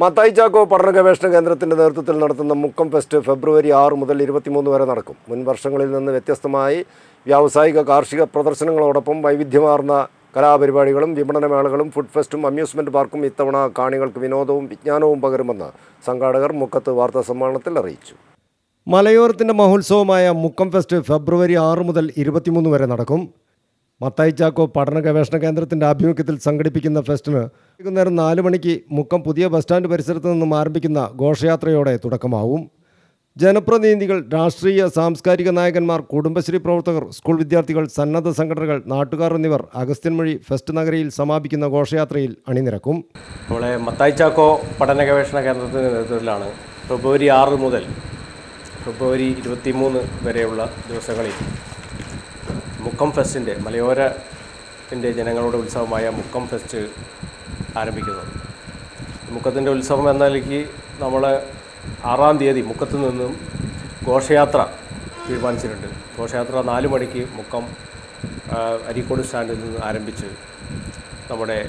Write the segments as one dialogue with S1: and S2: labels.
S1: മത്തായി ചാക്കോ പഠന ഗവേഷണ കേന്ദ്രത്തിന്റെ നേതൃത്വത്തിൽ നടത്തുന്ന മുക്കം ഫെസ്റ്റ് ഫെബ്രുവരി ആറ് മുതൽ ഇരുപത്തിമൂന്ന് വരെ നടക്കും. മുൻ വർഷങ്ങളിൽ നിന്ന് വ്യത്യസ്തമായി വ്യാവസായിക കാർഷിക പ്രദർശനങ്ങളോടൊപ്പം വൈവിധ്യമാർന്ന കലാപരിപാടികളും വിപണനമേളകളും ഫുഡ് ഫെസ്റ്റും അമ്യൂസ്മെന്റ് പാർക്കും ഇത്തവണ കാണികൾക്ക് വിനോദവും വിജ്ഞാനവും പകരുമെന്ന് സംഘാടകർ മുക്കത്ത് വാർത്താ സമ്മേളനത്തിൽ അറിയിച്ചു. മലയോരത്തിന്റെ മഹോത്സവമായ മുക്കം ഫെസ്റ്റ് ഫെബ്രുവരി ആറ് മുതൽ ഇരുപത്തിമൂന്ന് വരെ നടക്കും. മത്തായി ചാക്കോ പഠന ഗവേഷണ കേന്ദ്രത്തിന്റെ ആഭിമുഖ്യത്തിൽ സംഘടിപ്പിക്കുന്ന ഫെസ്റ്റിന് വൈകുന്നേരം നാല് മണിക്ക് മുക്കം പുതിയ ബസ് സ്റ്റാൻഡ് പരിസരത്ത് നിന്നും ആരംഭിക്കുന്ന ഘോഷയാത്രയോടെ തുടക്കമാവും. ജനപ്രതിനിധികൾ രാഷ്ട്രീയ സാംസ്കാരിക നായകന്മാർ കുടുംബശ്രീ പ്രവർത്തകർ സ്കൂൾ വിദ്യാർത്ഥികൾ സന്നദ്ധ സംഘടനകൾ നാട്ടുകാർ എന്നിവർ അഗസ്ത്യൻമൊഴി ഫെസ്റ്റ് നഗരിയിൽ സമാപിക്കുന്ന ഘോഷയാത്രയിൽ അണിനിരക്കും.
S2: നമ്മളെ മത്തായി ചാക്കോ പഠന ഗവേഷണ കേന്ദ്രത്തിന്റെ നേതൃത്വത്തിലാണ് ഫെബ്രുവരി ആറ് മുതൽ ഫെബ്രുവരി ഇരുപത്തി മൂന്ന് വരെയുള്ള ദിവസങ്ങളിൽ മുക്കം ഫെസ്റ്റിന്റെ മലയോരത്തിന്റെ ജനങ്ങളുടെ ഉത്സവമായ മുക്കം ഫെസ്റ്റ് ആരംഭിക്കുന്നത് മുക്കത്തിന്റെ ഉത്സവം എന്ന നിലയ്ക്ക് നമ്മൾ ആറാം തീയതി മുക്കത്ത് നിന്നും ഘോഷയാത്ര തീരുമാനിച്ചിട്ടുണ്ട്. ഘോഷയാത്ര നാല് മണിക്ക് മുക്കം അരീക്കോട് സ്റ്റാൻഡിൽ നിന്ന് ആരംഭിച്ച് നമ്മുടെ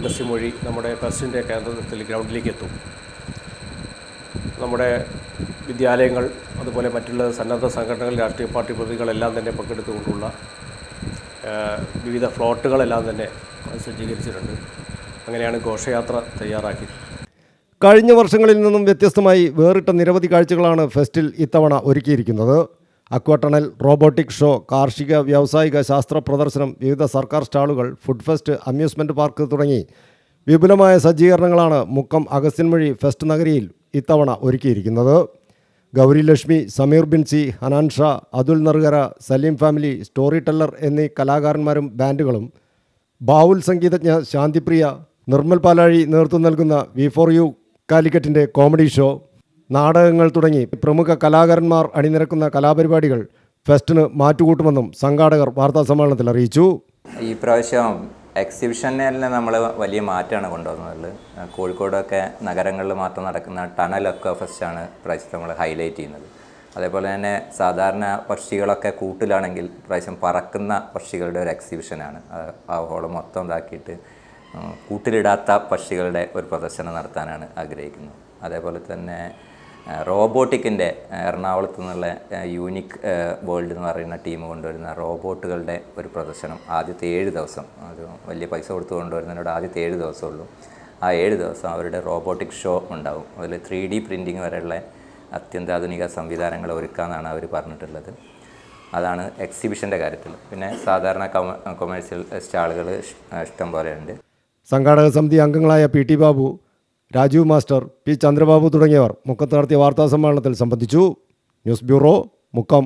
S2: അഗസ്യമൊഴി നമ്മുടെ ഫെസ്റ്റിന്റെ കേന്ദ്രത്തിൽ ഗ്രൗണ്ടിലേക്ക് എത്തും. നമ്മുടെ വിദ്യാലയങ്ങൾ അതുപോലെ മറ്റുള്ള സന്നദ്ധ സംഘടനകൾ രാഷ്ട്രീയ പാർട്ടി പ്രതികളെല്ലാം തന്നെ പങ്കെടുത്തുകൊണ്ടുള്ള വിവിധ ഫ്ലോട്ടുകളെല്ലാം തന്നെ സജ്ജീകരിച്ചിട്ടുണ്ട്. അങ്ങനെയാണ് ഘോഷയാത്ര തയ്യാറാക്കി
S1: കഴിഞ്ഞ വർഷങ്ങളിൽ നിന്നും വ്യത്യസ്തമായി വേറിട്ട നിരവധി കാഴ്ചകളാണ് ഫെസ്റ്റിൽ ഇത്തവണ ഒരുക്കിയിരിക്കുന്നത്. അക്വട്ടണൽ റോബോട്ടിക് ഷോ കാർഷിക വ്യാവസായിക ശാസ്ത്ര പ്രദർശനം വിവിധ സർക്കാർ സ്റ്റാളുകൾ ഫുഡ് ഫെസ്റ്റ് അമ്യൂസ്മെന്റ് പാർക്ക് തുടങ്ങി വിപുലമായ സജ്ജീകരണങ്ങളാണ് മുക്കം അഗസ്ത്യൻമൊഴി ഫെസ്റ്റ് നഗരിയിൽ ഇത്തവണ ഒരുക്കിയിരിക്കുന്നത്. Gauri Lakshmi Sameer Binsi Hanan Shah Atul Narukara Saleem family story teller എന്നീ കലാകാരന്മാരും ബാൻഡുകളും ബാവുൽ സംഗീതജ്ഞ ശാന്തിപ്രിയ നിർമ്മൽ പാലാഴി നേതൃത്വം നൽകുന്ന വി ഫോർ യു കാലിക്കറ്റിന്റെ കോമഡി ഷോ നാടകങ്ങൾ തുടങ്ങി പ്രമുഖ കലാകാരന്മാർ അണിനിരക്കുന്ന കലാപരിപാടികൾ ഫെസ്റ്റിന് മാറ്റുകൂട്ടുമെന്നും സംഘാടകർ വാർത്താസമ്മേളനത്തിൽ അറിയിച്ചു.
S3: ഈ പ്രാവശ്യം എക്സിബിഷനിൽ നമ്മൾ വലിയ മാറ്റമാണ് കൊണ്ടുവന്നത്. കോഴിക്കോടൊക്കെ നഗരങ്ങളിൽ മാത്രം നടക്കുന്ന ടണൽ ടണലൊക്കെ ഫസ്റ്റാണ് പ്രാവശ്യം നമ്മൾ ഹൈലൈറ്റ് ചെയ്യുന്നത്. അതേപോലെ തന്നെ സാധാരണ പക്ഷികളൊക്കെ കൂട്ടിലാണെങ്കിൽ പ്രാവശ്യം പറക്കുന്ന പക്ഷികളുടെ ഒരു എക്സിബിഷനാണ്. ആ ഹോൾ മൊത്തം ഇതാക്കിയിട്ട് കൂട്ടിലിടാത്ത പക്ഷികളുടെ ഒരു പ്രദർശനം നടത്താനാണ് ആഗ്രഹിക്കുന്നത്. അതേപോലെ തന്നെ റോബോട്ടിക്കിന്റെ എറണാകുളത്ത് നിന്നുള്ള യൂണിക് വേൾഡ് എന്ന് പറയുന്ന ടീം കൊണ്ടുവരുന്ന റോബോട്ടുകളുടെ ഒരു പ്രദർശനം ആദ്യത്തെ ഏഴ് ദിവസം. ഒരു വലിയ പൈസ കൊടുത്ത് കൊണ്ടുവരുന്നതിനോട് ആദ്യത്തെ ഏഴ് ദിവസമുള്ളൂ ആ ഏഴ് ദിവസം അവരുടെ റോബോട്ടിക് ഷോ ഉണ്ടാവും. അതിൽ ത്രീ ഡി പ്രിന്റിങ് വരെയുള്ള അത്യന്താധുനിക സംവിധാനങ്ങൾ ഒരുക്കാമെന്നാണ് അവർ പറഞ്ഞിട്ടുള്ളത്. അതാണ് എക്സിബിഷന്റെ കാര്യത്തിൽ. പിന്നെ സാധാരണ കൊമേഴ്സ്യൽ സ്റ്റാളുകൾ ഇഷ്ടം പോലെയുണ്ട്.
S1: സംഘാടക സമിതി അംഗങ്ങളായ P T Babu Rajeev master P Chandrababu തുടങ്ങിയവർ മുക്കത്ത് നടത്തിയ വാർത്താ സമ്മേളനത്തിൽ സംബന്ധിച്ചു. News bureau Mukkam.